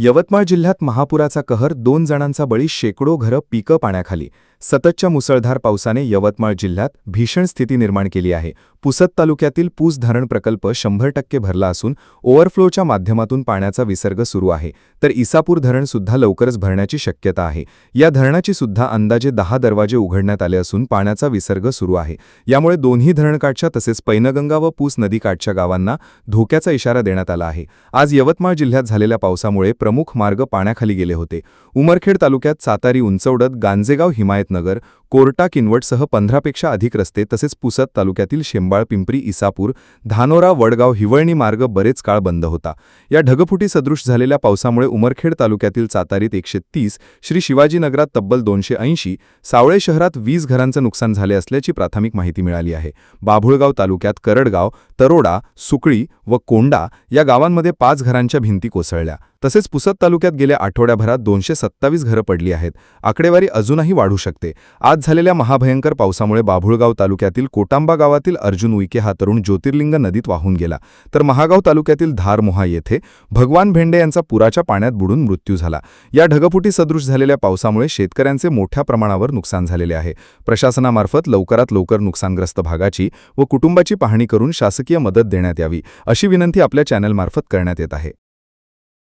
यवतमाळ जिल्ह्यात महापुराचा कहर दोन जणांचा बळी शेकडो घरं पिकं पाण्याखाली. सततच्या मुसळधार पावसाने यवतमाळ जिल्ह्यात भीषण स्थिती निर्माण केली आहे. पुसद तालुक्यातील पूस धरण प्रकल्प शंभर टक्के भरला असून ओव्हरफ्लोच्या माध्यमातून पाण्याचा विसर्ग सुरू आहे. तर इसापूर धरण सुद्धा लवकरच भरण्याची शक्यता आहे. या धरणाची सुद्धा अंदाजे दहा दरवाजे उघडण्यात आले असून पाण्याचा विसर्ग सुरू आहे. यामुळे दोन्ही धरणकाठच्या तसेच पैनगंगा व पूस नदीकाठच्या गावांना धोक्याचा इशारा देण्यात आला आहे. आज यवतमाळ जिल्ह्यात झालेल्या पावसामुळे प्रमुख मार्ग पाण्याखाली गेले होते. उमरखेड तालुक्यात सातारी उंचवडत गांजेगाव हिमायत हिमायतनगर कोर्टा किनवटसह पंधरापेक्षा अधिक रस्ते तसेच पुसद तालुक्यातील शेंबाळ पिंपरी इसापूर धानोरा वडगाव हिवळणी मार्ग बरेच काळ बंद होता. या ढगफुटी सदृश झालेल्या पावसामुळे उमरखेड तालुक्यातील सातारीत एकशे तीस श्री शिवाजीनगरात तब्बल दोनशे ऐंशी सावळे शहरात वीस घरांचं नुकसान झाले असल्याची प्राथमिक माहिती मिळाली आहे. बाभुळगाव तालुक्यात करडगाव तरोडा सुकळी व कोंडा या गावांमध्ये पाच घरांच्या भिंती कोसळल्या. तसेच पुसद तालुक्यात गेल्या आठवड्याभरात दोनशे सत्तावीस घरं पडली आहेत. आकडेवारी अजूनही वाढू शकते. आज झालेल्या महाभयंकर पावसामुळे बाभुळगाव तालुक्यातील कोटांबा गावातील अर्जुन उईके हा तरुण ज्योतिर्लिंग नदीत वाहून गेला. तर महागाव तालुक्यातील धारमोहा येथे भगवान भेंडे यांचा पुराच्या पाण्यात बुडून मृत्यू झाला. या ढगफुटी सदृश झालेल्या पावसामुळे शेतकऱ्यांचे मोठ्या प्रमाणावर नुकसान झालेले आहे. प्रशासनामार्फत लवकरात लवकर नुकसानग्रस्त भागाची व कुटुंबाची पाहणी करून शासकीय मदत देण्यात यावी अशी विनंती आपल्या चॅनलमार्फत करण्यात येत आहे.